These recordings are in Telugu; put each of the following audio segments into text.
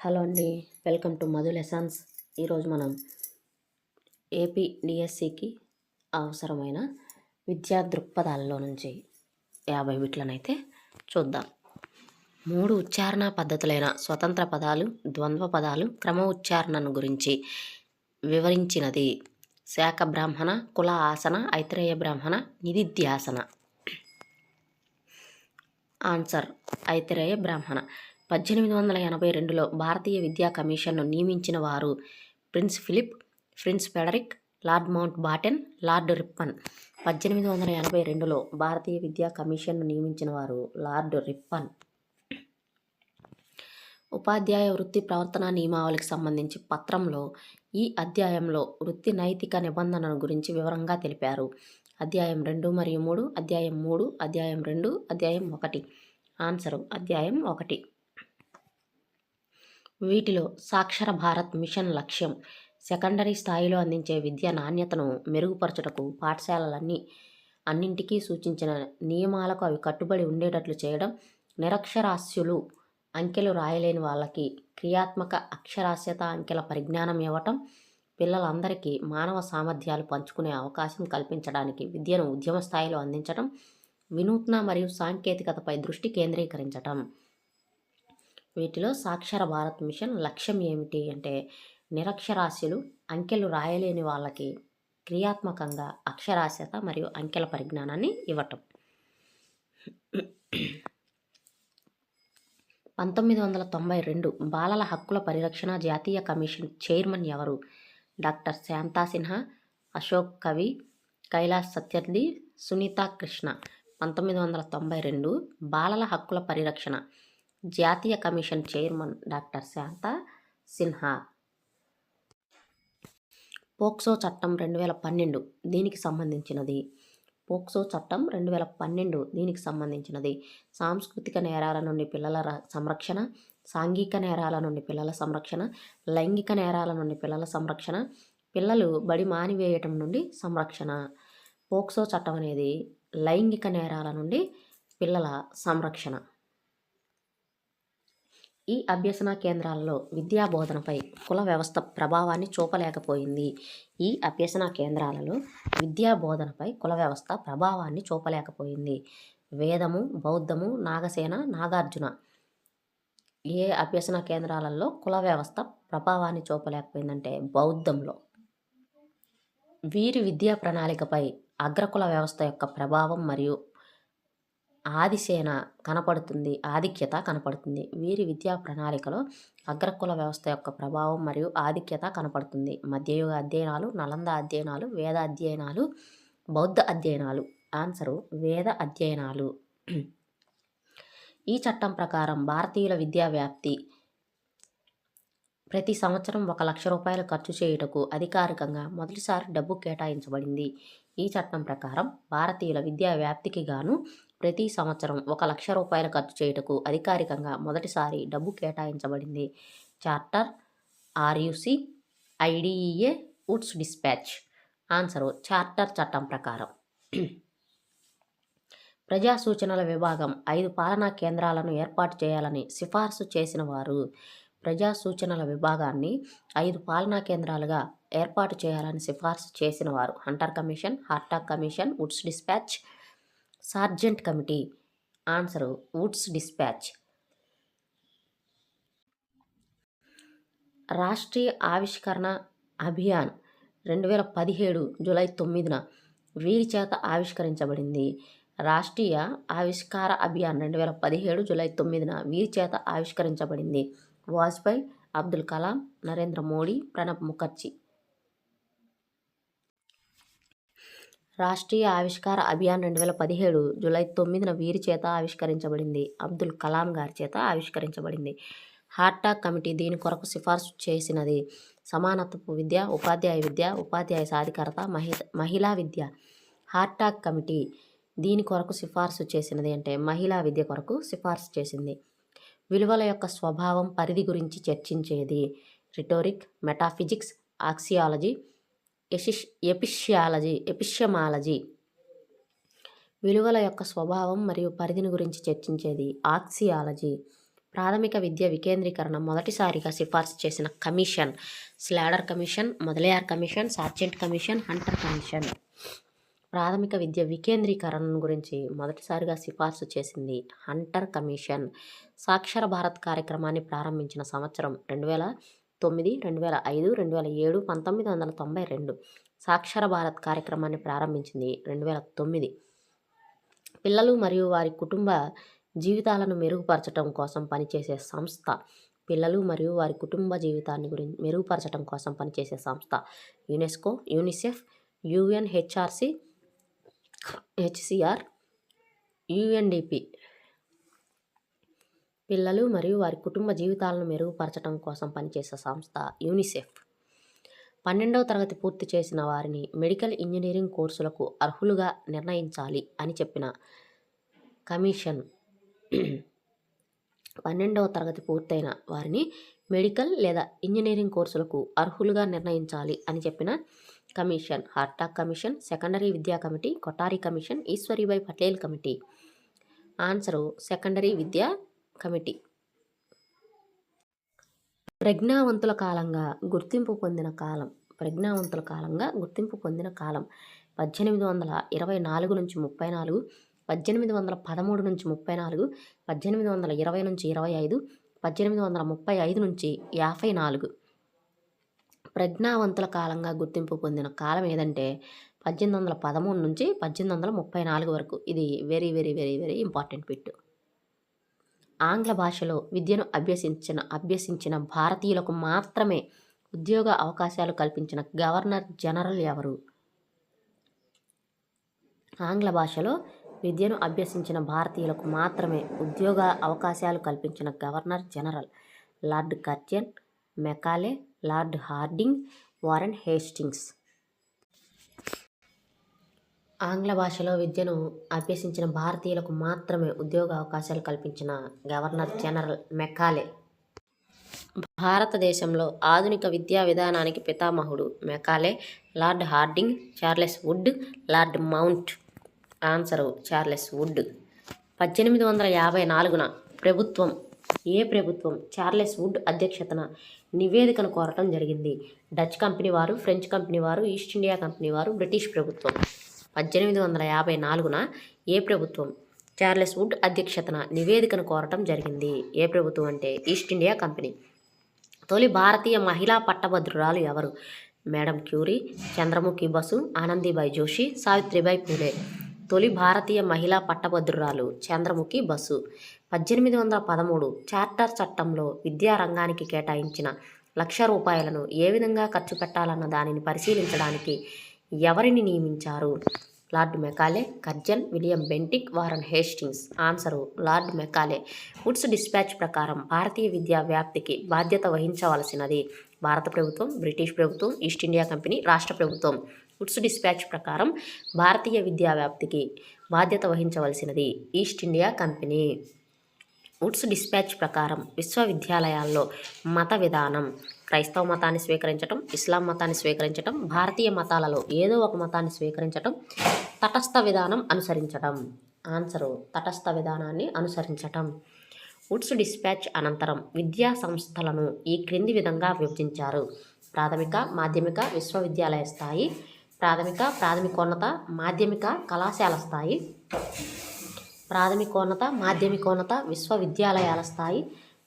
హలో అండి వెల్కమ్ టు మధు లెసన్స్ ఈరోజు మనం ఏపీ డిఎస్సికి అవసరమైన విద్యా దృక్పథాలలో నుంచి యాభై వీటిలనైతే చూద్దాం. మూడు ఉచ్చారణ పద్ధతులైన స్వతంత్ర పదాలు ద్వంద్వ పదాలు క్రమ ఉచ్చారణను గురించి వివరించినది శాఖ బ్రాహ్మణ కుల ఆసన ఐత్రేయ బ్రాహ్మణ నిధిధ్యాసన. ఆన్సర్ ఐతిరేయ బ్రాహ్మణ. పద్దెనిమిది వందల ఎనభై రెండులో భారతీయ విద్యా కమిషన్ను నియమించిన వారు prince Philip prince Frederick lord Mountbatten lord Ripon. పద్దెనిమిది వందల ఎనభై రెండులో భారతీయ విద్యా కమిషన్ను నియమించిన వారు లార్డ్ రిప్పన్. ఉపాధ్యాయ వృత్తి ప్రవర్తన నియమావళికి సంబంధించి పత్రంలో ఈ అధ్యాయంలో వృత్తి నైతిక నిబంధనల గురించి వివరంగా తెలిపారు. అధ్యాయం రెండు మరియు మూడు అధ్యాయం మూడు అధ్యాయం రెండు అధ్యాయం ఒకటి. ఆన్సరు అధ్యాయం ఒకటి. వీటిలో సాక్షర భారత్ మిషన్ లక్ష్యం. సెకండరీ స్థాయిలో అందించే విద్య నాణ్యతను మెరుగుపరచుటకు పాఠశాలలన్నీ అన్నింటికీ సూచించిన నియమాలకు అవి కట్టుబడి ఉండేటట్లు చేయడం నిరక్షరాస్యులు అంకెలు రాయలేని వాళ్ళకి క్రియాత్మక అక్షరాస్యత అంకెల పరిజ్ఞానం ఇవ్వటం పిల్లలందరికీ మానవ సామర్థ్యాలు పంచుకునే అవకాశం కల్పించడానికి విద్యను ఉద్యమ స్థాయిలో అందించడం వినూత్న మరియు సాంకేతికతపై దృష్టి కేంద్రీకరించటం. వీటిలో సాక్షర భారత్ మిషన్ లక్ష్యం ఏమిటి అంటే నిరక్షరాస్యులు అంకెలు రాయలేని వాళ్ళకి క్రియాత్మకంగా అక్షరాస్యత మరియు అంకెల పరిజ్ఞానాన్ని ఇవ్వటం. పంతొమ్మిది వందల తొంభై రెండు బాలల హక్కుల పరిరక్షణ జాతీయ కమిషన్ చైర్మన్ ఎవరు? డాక్టర్ శాంతా సిన్హా అశోక్ కవి కైలాస్ సత్యర్థి సునీత కృష్ణ. పంతొమ్మిది వందల తొంభై రెండు బాలల హక్కుల పరిరక్షణ జాతీయ commission chairman doctor Shantha Sinha. POCSO చట్టం రెండు వేల పన్నెండు దీనికి సంబంధించినది. పోక్సో చట్టం రెండు వేల పన్నెండు దీనికి సంబంధించినది. సాంస్కృతిక నేరాల నుండి పిల్లల సంరక్షణ సాంఘిక నేరాల నుండి పిల్లల సంరక్షణ లైంగిక నేరాల నుండి పిల్లల సంరక్షణ పిల్లలు బడి మానివేయటం నుండి సంరక్షణ. పోక్సో చట్టం అనేది లైంగిక నేరాల నుండి పిల్లల సంరక్షణ. ఈ అభ్యసన కేంద్రాలలో విద్యా బోధనపై కుల వ్యవస్థ ప్రభావాన్ని చూపలేకపోయింది. ఈ అభ్యసన కేంద్రాలలో విద్యా బోధనపై కుల వ్యవస్థ ప్రభావాన్ని చూపలేకపోయింది. వేదము బౌద్ధము నాగసేన నాగార్జున ఏ అభ్యసన కేంద్రాలలో కుల వ్యవస్థ ప్రభావాన్ని చూపలేకపోయిందంటే బౌద్ధంలో. వీరి విద్యా ప్రణాళికపై అగ్రకుల వ్యవస్థ యొక్క ప్రభావం మరియు ఆదిసేన కనపడుతుంది ఆధిక్యత కనపడుతుంది. వీరి విద్యా ప్రణాళికలో అగ్రకుల వ్యవస్థ యొక్క ప్రభావం మరియు ఆధిక్యత కనపడుతుంది. మధ్యయుగ అధ్యయనాలు నలంద అధ్యయనాలు వేద అధ్యయనాలు బౌద్ధ అధ్యయనాలు. ఆన్సరు వేద అధ్యయనాలు. ఈ చట్టం ప్రకారం భారతీయుల విద్యా వ్యాప్తి ప్రతి సంవత్సరం ఒక లక్ష రూపాయలు ఖర్చు చేయుటకు అధికారికంగా మొదటిసారి డబ్బు కేటాయించబడింది. ఈ చట్టం ప్రకారం భారతీయుల విద్యా వ్యాప్తికి గాను ప్రతి సంవత్సరం ఒక లక్ష రూపాయలు ఖర్చు చేయుటకు అధికారికంగా మొదటిసారి డబ్బు కేటాయించబడింది. చార్టర్ ఆర్యుసి ఐడిఈఏ వుడ్స్ డిస్పాచ్. ఆన్సరు చార్టర్ చట్టం ప్రకారం. ప్రజా సూచనల విభాగం ఐదు పాలనా కేంద్రాలను ఏర్పాటు చేయాలని సిఫార్సు చేసిన వారు ప్రజా సూచనల విభాగాన్ని ఐదు పాలనా కేంద్రాలుగా ఏర్పాటు చేయాలని సిఫార్సు చేసిన వారు Hunter commission Hartog commission Wood's dispatch Sargent committee. Answer Wood's dispatch. Rashtriya Aavishkar Abhiyan రెండు వేల పదిహేడు జూలై తొమ్మిదిన వీరి చేత ఆవిష్కరించబడింది. రాష్ట్రీయ ఆవిష్కార అభియాన్ రెండు వేల పదిహేడు జూలై తొమ్మిదిన వీరి చేత ఆవిష్కరించబడింది. వాజ్పేయి అబ్దుల్ కలాం నరేంద్ర మోడీ ప్రణబ్ ముఖర్జీ. రాష్ట్రీయ ఆవిష్కార అభియాన్ రెండు వేల పదిహేడు జూలై తొమ్మిదిన వీరి చేత ఆవిష్కరించబడింది. అబ్దుల్ కలాం గారి చేత ఆవిష్కరించబడింది. హార్టాక్ కమిటీ దీని కొరకు సిఫార్సు చేసినది. సమానత్వపు విద్య ఉపాధ్యాయ విద్య ఉపాధ్యాయ సాధికారత మహి మహిళా విద్య. హార్టాక్ కమిటీ దీని కొరకు సిఫార్సు చేసినది అంటే మహిళా విద్య కొరకు సిఫార్సు చేసింది. విలువల యొక్క స్వభావం పరిధి గురించి చర్చించేది. రిటోరిక్ మెటాఫిజిక్స్ ఆక్సియాలజీ ఎసిష్ ఎపిషియాలజీ ఎపిష్యమాలజీ విలువల యొక్క స్వభావం మరియు పరిధిని గురించి చర్చించేది ఆక్సియాలజీ ప్రాథమిక విద్య వికేంద్రీకరణ మొదటిసారిగా సిఫార్సు చేసిన commission Sadler commission Mudaliar commission Sargent commission Hunter commission. ప్రాథమిక విద్య వికేంద్రీకరణ గురించి మొదటిసారిగా సిఫార్సు చేసింది హంటర్ కమిషన్. సాక్షర భారత్ కార్యక్రమాన్ని ప్రారంభించిన సంవత్సరం రెండు వేల తొమ్మిది రెండు వేల ఐదు రెండు వేల ఏడు పంతొమ్మిది వందల తొంభై రెండు సాక్షర భారత్ కార్యక్రమాన్ని ప్రారంభించింది రెండు వేల తొమ్మిది. పిల్లలు మరియు వారి కుటుంబ జీవితాలను మెరుగుపరచడం కోసం పనిచేసే సంస్థ. పిల్లలు మరియు వారి కుటుంబ జీవితాన్ని గురించి మెరుగుపరచడం కోసం పనిచేసే సంస్థ. UNESCO UNICEF UNHRC HCR UNDP పిల్లలు మరియు వారి కుటుంబ జీవితాలను మెరుగుపరచడం కోసం పనిచేసే సంస్థ యూనిసెఫ్. పన్నెండవ తరగతి పూర్తి చేసిన వారిని మెడికల్ ఇంజనీరింగ్ కోర్సులకు అర్హులుగా నిర్ణయించాలి అని చెప్పిన కమిషన్. పన్నెండవ తరగతి పూర్తయిన వారిని మెడికల్ లేదా ఇంజనీరింగ్ కోర్సులకు అర్హులుగా నిర్ణయించాలి అని చెప్పిన కమిషన్. హార్టాక్ కమిషన్ సెకండరీ విద్యా committee Kothari commission Eshwaribai Patel committee. Answer secondary విద్యా కమిటీ. ప్రజ్ఞావంతుల కాలంగా గుర్తింపు పొందిన కాలం ప్రజ్ఞావంతుల కాలంగా గుర్తింపు పొందిన కాలం పద్దెనిమిది వందల ఇరవై నాలుగు నుంచి ముప్పై నాలుగు పద్దెనిమిది వందల పదమూడు నుంచి ముప్పై నాలుగు పద్దెనిమిది వందల ఇరవై నుంచి ఇరవై ఐదు పద్దెనిమిది వందల ముప్పై ఐదు నుంచి యాభై నాలుగు. ప్రజ్ఞావంతుల కాలంగా గుర్తింపు పొందిన కాలం ఏదంటే పద్దెనిమిది వందల పదమూడు నుంచి పద్దెనిమిది వందల ముప్పై నాలుగు వరకు. ఇది very very very very important bit ఆంగ్ల భాషలో విద్యను అభ్యసించిన అభ్యసించిన భారతీయులకు మాత్రమే ఉద్యోగ అవకాశాలు కల్పించిన గవర్నర్ జనరల్ ఎవరు? ఆంగ్ల భాషలో విద్యను అభ్యసించిన భారతీయులకు మాత్రమే ఉద్యోగ అవకాశాలు కల్పించిన governor general lord Curzon Macaulay lord Hardinge Warren Hastings. ఆంగ్ల భాషలో విద్యను అభ్యసించిన భారతీయులకు మాత్రమే ఉద్యోగ అవకాశాలు కల్పించిన గవర్నర్ జనరల్ మెకాలే. భారతదేశంలో ఆధునిక విద్యా విధానానికి పితామహుడు Macaulay lord Hardinge Charles Wood lord mount. Answer Charles Wood. పద్దెనిమిది వందల యాభై నాలుగున ప్రభుత్వం ఏ ప్రభుత్వం చార్లెస్ వుడ్ అధ్యక్షతన నివేదికను కోరటం జరిగింది. డచ్ కంపెనీ వారు ఫ్రెంచ్ కంపెనీ వారు ఈస్ట్ ఇండియా కంపెనీ వారు బ్రిటిష్ ప్రభుత్వం. పద్దెనిమిది వందల యాభై నాలుగున ఏ ప్రభుత్వం చార్లెస్ వుడ్ అధ్యక్షతన నివేదికను కోరటం జరిగింది. ఏ ప్రభుత్వం అంటే ఈస్ట్ ఇండియా కంపెనీ. తొలి భారతీయ మహిళా పట్టభద్రురాలు ఎవరు? Madam Curie Chandramukhi Basu Anandibai Joshi Savitribai Phule. తొలి భారతీయ మహిళా పట్టభద్రురాలు చంద్రముఖి బసు. పద్దెనిమిది వందల పదమూడు చార్టర్ చట్టంలో విద్యారంగానికి కేటాయించిన లక్ష రూపాయలను ఏ విధంగా ఖర్చు పెట్టాలన్న దానిని పరిశీలించడానికి ఎవరిని నియమించారు? Lord Macaulay Curzon William Bentinck Warren Hastings. Answer lord Macaulay. Wood's dispatch ప్రకారం భారతీయ విద్యా వ్యాప్తికి బాధ్యత వహించవలసినది భారత ప్రభుత్వం బ్రిటిష్ ప్రభుత్వం ఈస్ట్ ఇండియా కంపెనీ రాష్ట్ర ప్రభుత్వం. వుడ్స్ డిస్పాచ్ ప్రకారం భారతీయ విద్యా వ్యాప్తికి బాధ్యత వహించవలసినది East India company. Wood's dispatch ప్రకారం విశ్వవిద్యాలయాల్లో మత విధానం క్రైస్తవ మతాన్ని స్వీకరించటం ఇస్లాం మతాన్ని స్వీకరించటం భారతీయ మతాలలో ఏదో ఒక మతాన్ని స్వీకరించటం తటస్థ విధానం అనుసరించటం. ఆన్సరు తటస్థ విధానాన్ని అనుసరించటం. ఉడ్స్ డిస్పాచ్ అనంతరం విద్యా సంస్థలను ఈ క్రింది విధంగా విభజించారు. ప్రాథమిక మాధ్యమిక విశ్వవిద్యాలయ స్థాయి ప్రాథమిక ప్రాథమికోన్నత మాధ్యమిక కళాశాల స్థాయి ప్రాథమికోన్నత మాధ్యమికోన్నత విశ్వవిద్యాలయాల స్థాయి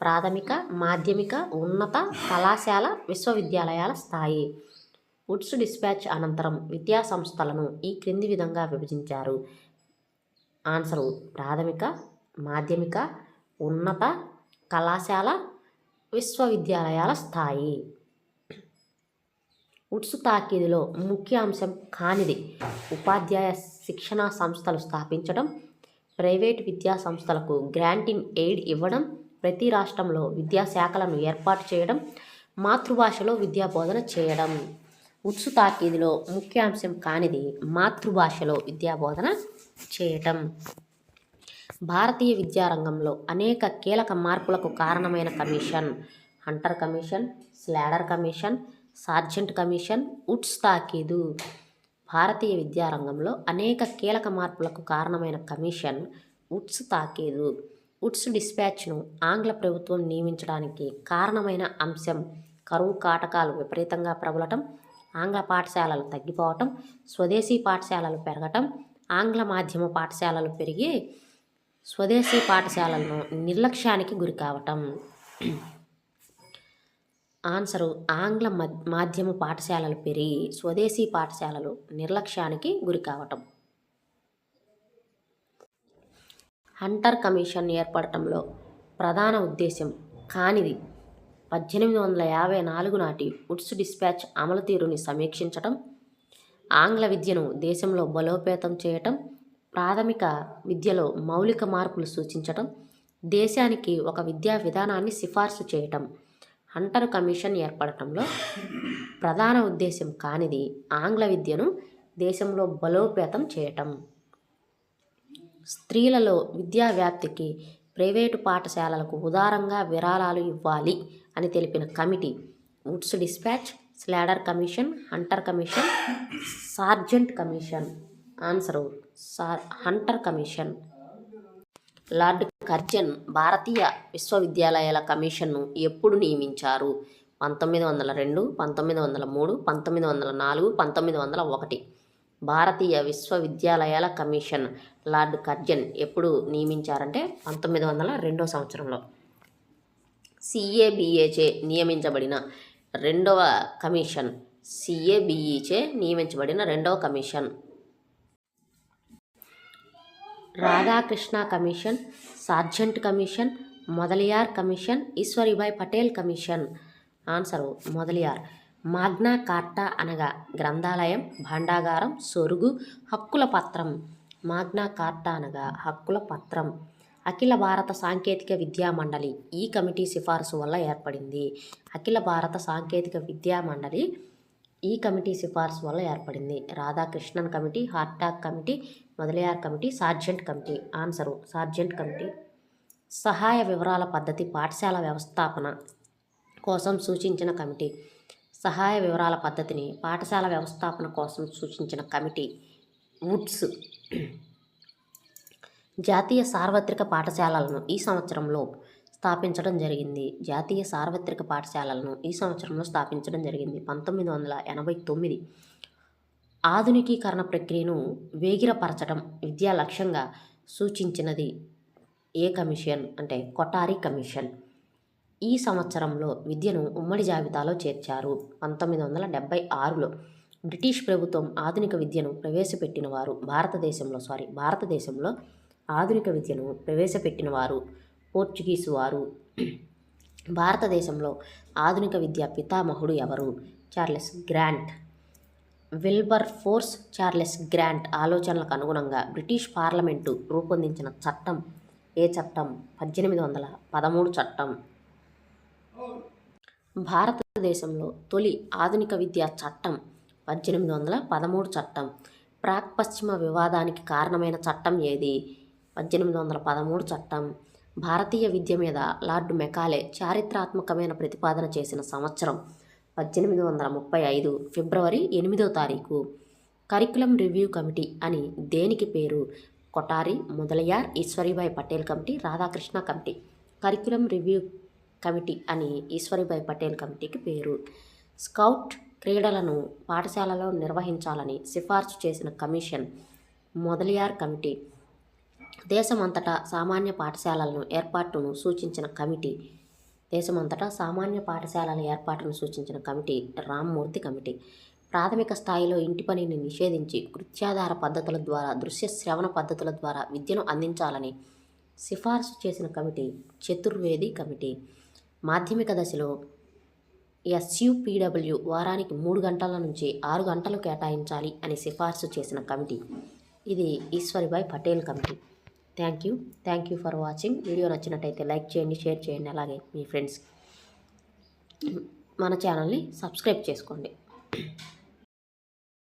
ప్రాథమిక మాధ్యమిక ఉన్నత కళాశాల విశ్వవిద్యాలయాల స్థాయి. ఉడ్స్ డిస్పాచ్ అనంతరం విద్యా సంస్థలను ఈ క్రింది విధంగా విభజించారు. ఆన్సరు ప్రాథమిక మాధ్యమిక ఉన్నత కళాశాల విశ్వవిద్యాలయాల స్థాయి. ఉడ్స్ తాకీదులో ముఖ్య అంశం కానిది ఉపాధ్యాయ శిక్షణా సంస్థలు స్థాపించడం ప్రైవేట్ విద్యా సంస్థలకు గ్రాంట్ ఇన్ ఎయిడ్ ఇవ్వడం ప్రతి రాష్ట్రంలో విద్యాశాఖలను ఏర్పాటు చేయడం మాతృభాషలో విద్యా బోధన చేయడం. ఉత్సు తాకీదులో ముఖ్య అంశం కానిది మాతృభాషలో విద్యా బోధన చేయటం. భారతీయ విద్యారంగంలో అనేక కీలక మార్పులకు కారణమైన commission Hunter commission Sadler commission Sargent commission Wood's తాకీదు భారతీయ విద్యారంగంలో అనేక కీలక మార్పులకు కారణమైన కమిషన్ ఉట్స్ తాకీదు ఉడ్స్ డిస్పాచ్ను ఆంగ్ల ప్రభుత్వం నియమించడానికి కారణమైన అంశం కరువు కాటకాలు విపరీతంగా ప్రబలటం ఆంగ్ల పాఠశాలలు తగ్గిపోవటం స్వదేశీ పాఠశాలలు పెరగటం ఆంగ్ల మాధ్యమ పాఠశాలలు పెరిగి స్వదేశీ పాఠశాలలను నిర్లక్ష్యానికి గురి కావటం. ఆన్సరు ఆంగ్ల మాధ్యమ పాఠశాలలు పెరిగి స్వదేశీ పాఠశాలలు నిర్లక్ష్యానికి గురి కావటం. హంటర్ కమిషన్ ఏర్పడటంలో ప్రధాన ఉద్దేశం కానిది. పద్దెనిమిది వందల యాభై నాలుగు నాటి ఉడ్స్ డిస్పాచ్ అమలు తీరుని సమీక్షించటం ఆంగ్ల విద్యను దేశంలో బలోపేతం చేయటం ప్రాథమిక విద్యలో మౌలిక మార్పులు సూచించటం దేశానికి ఒక విద్యా విధానాన్ని సిఫార్సు చేయటం హంటర్ కమిషన్ ఏర్పడటంలో ప్రధాన ఉద్దేశం కానిది ఆంగ్ల విద్యను దేశంలో బలోపేతం చేయటం. స్త్రీలలో విద్యా వ్యాప్తికి ప్రైవేటు పాఠశాలలకు ఉదారంగా విరాళాలు ఇవ్వాలి అని తెలిపిన committee Wood's dispatch Sadler commission Hunter commission Sargent commission answer sir Hunter commission. Lord Curzon భారతీయ విశ్వవిద్యాలయాల కమిషన్ను ఎప్పుడు నియమించారు? పంతొమ్మిది వందల రెండు పంతొమ్మిది వందల మూడు పంతొమ్మిది వందల నాలుగు పంతొమ్మిది వందల ఒకటి. భారతీయ విశ్వవిద్యాలయాల కమిషన్ లార్డ్ కర్జన్ ఎప్పుడు నియమించారంటే పంతొమ్మిది వందల రెండో సంవత్సరంలో. సిఏబిఏచే నియమించబడిన రెండవ కమిషన్ సిఏబిఈచే నియమించబడిన రెండవ commission. Radhakrishna commission Sargent commission Mudaliar commission Eshwaribhai Patel commission. Answer Mudaliar. Magna carta అనగా గ్రంథాలయం భాండాగారం సొరుగు హక్కుల పత్రం. మాగ్నా కార్టా అనగా హక్కుల పత్రం. అఖిల భారత సాంకేతిక విద్యా మండలి ఈ కమిటీ సిఫార్సు వల్ల ఏర్పడింది. అఖిల భారత సాంకేతిక విద్యా మండలి ఈ కమిటీ సిఫార్సు వల్ల ఏర్పడింది. Radhakrishnan committee Hartog committee Mudaliar committee Sargent committee. Answer Sargent committee. సహాయ వివరాల పద్ధతి పాఠశాల వ్యవస్థాపన కోసం సూచించిన కమిటీ. సహాయ వివరాల పద్ధతిని పాఠశాల వ్యవస్థాపన కోసం సూచించిన కమిటీ వుడ్స్ జాతీయ సార్వత్రిక పాఠశాలలను ఈ సంవత్సరంలో స్థాపించడం జరిగింది. జాతీయ సార్వత్రిక పాఠశాలలను ఈ సంవత్సరంలో స్థాపించడం జరిగింది. పంతొమ్మిది వందల ఎనభై తొమ్మిది ఆధునికీకరణ ప్రక్రియను వేగిరపరచడం విద్యా లక్ష్యంగా సూచించినది ఏ కమిషన్ అంటే కొటారి కమిషన్. ఈ సంవత్సరంలో విద్యను ఉమ్మడి జాబితాలో చేర్చారు. పంతొమ్మిది వందల డెబ్బై ఆరులో బ్రిటిష్ ప్రభుత్వం ఆధునిక విద్యను ప్రవేశపెట్టిన వారు భారతదేశంలో సారీ భారతదేశంలో ఆధునిక విద్యను ప్రవేశపెట్టిన వారు పోర్చుగీస్ వారు. భారతదేశంలో ఆధునిక విద్య పితామహుడు ఎవరు? Charles Grant. Wilberforce Charles Grant ఆలోచనలకు అనుగుణంగా బ్రిటిష్ పార్లమెంటు రూపొందించిన చట్టం ఏ చట్టం? పద్దెనిమిది వందల పదమూడు చట్టం. భారతదేశంలో తొలి ఆధునిక విద్యా చట్టం పద్దెనిమిది వందల పదమూడు చట్టం. ప్రాక్ పశ్చిమ వివాదానికి కారణమైన చట్టం ఏది? పద్దెనిమిది వందల పదమూడు చట్టం. భారతీయ విద్య మీద లార్డ్ మెకాలే చారిత్రాత్మకమైన ప్రతిపాదన చేసిన సంవత్సరం పద్దెనిమిది వందల ముప్పై ఐదు ఫిబ్రవరి ఎనిమిదో తారీఖు. కరికులం రివ్యూ కమిటీ అని దేనికి పేరు? Kothari Mudaliar Eshwaribhai Patel committee Radhakrishna committee. Curriculum review committee అని ఈశ్వరిభాయ్ పటేల్ కమిటీకి పేరు. స్కౌట్ క్రీడలను పాఠశాలలో నిర్వహించాలని సిఫార్సు చేసిన కమిషన్ మొదలియార్ కమిటీ దేశమంతటా సామాన్య పాఠశాలలను ఏర్పాటును సూచించిన కమిటీ దేశమంతటా సామాన్య పాఠశాలల ఏర్పాటును సూచించిన కమిటీ రామ్మూర్తి కమిటీ. ప్రాథమిక స్థాయిలో ఇంటి పనిని నిషేధించి కృత్యాధార పద్ధతుల ద్వారా దృశ్య శ్రవణ పద్ధతుల ద్వారా విద్యను అందించాలని సిఫార్సు చేసిన కమిటీ చతుర్వేది కమిటీ. మాధ్యమిక దశలో ఎస్యూపీడబ్ల్యూ వారానికి మూడు గంటల నుంచి ఆరు గంటలు కేటాయించాలి అని సిఫార్సు చేసిన కమిటీ. ఇది Eshwaribhai Patel committee. Thank you. Thank you for watching. Video నచ్చినట్టయితే లైక్ చేయండి షేర్ చేయండి. అలాగే మీ ఫ్రెండ్స్ మన ఛానల్ని సబ్స్క్రైబ్ చేసుకోండి.